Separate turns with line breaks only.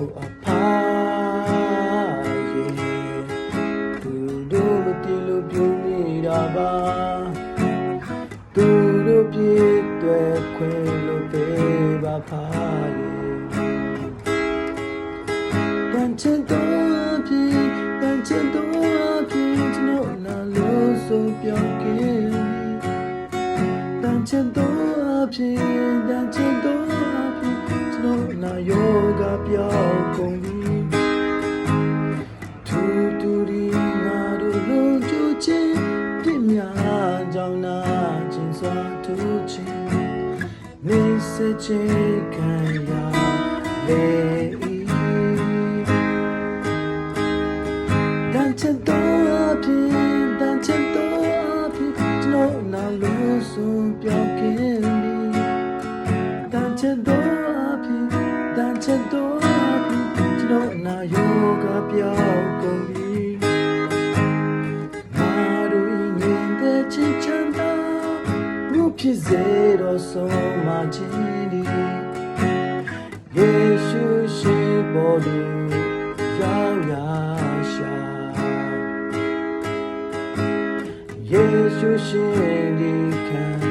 ကိုအဖာရေသူတို့မတည်လို့ပြုံးနေတာပါသူတို့ပြည့်တွေခွင်လို့ပေးပါဖာရေတန်ချင်တော့ပြီတန်ချင်တော့ပြီကျွန်တော်နာလို့ဆိုပြောင်းခဲ့တန်ချင်တော့အဖြစ်တန်ချင်တော့ ကုန်ပြီသူတူဒီငါတို့လုံးချူချင်းပြင်းများကြောင့်နာကျင်စွာသူချင်းနေစချေခံရလေတန်ချင်တော့အဖြစ်တန်ချင်တော့အဖြစ်ကျွန်တော်နာလို့ဆိုပြောင်းခင်ပြီ န်တော်နာယောဂပြောင်းကုန်ပြီငါတို့ဤငြိမ်တဲ့ချစ်ချမ်းသာမှုဖြစ်စေတော့ဆုံးမခြင်းဒီယေရှုရှိပေါ်သူရောက်ရရှာယေရှုရှင်ဒီခံရလေ၏